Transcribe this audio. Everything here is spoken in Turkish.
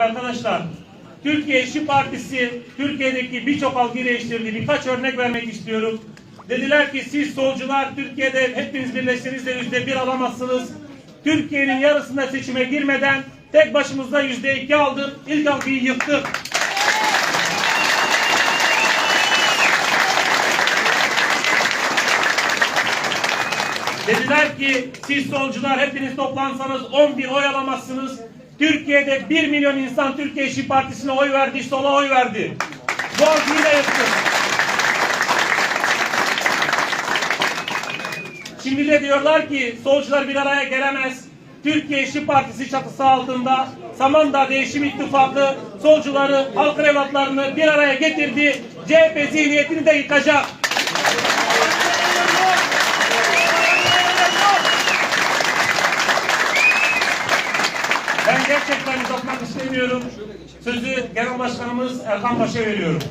Arkadaşlar, Türkiye İşçi Partisi Türkiye'deki birçok algıyı değiştirdi. Birkaç örnek vermek istiyorum. Dediler ki siz solcular Türkiye'de hepiniz birleşseniz de yüzde bir alamazsınız. Türkiye'nin yarısında seçime girmeden tek başımızda yüzde iki aldık. İlk algıyı yıktık. Dediler ki siz solcular hepiniz toplansanız 10 bin oy alamazsınız. Türkiye'de 1 milyon insan Türkiye İşçi Partisi'ne oy verdi, sola oy verdi. Bu da yıktık. Şimdi de diyorlar ki solcular bir araya gelemez. Türkiye İşçi Partisi çatısı altında Samandağ Değişim İttifakı solcuları, halkın evlatlarını bir araya getirdi. CHP zihniyetini de yıkacak. Ben gerçekten uzatmak istemiyorum. Sözü Genel Başkanımız Erkan Paşa veriyorum.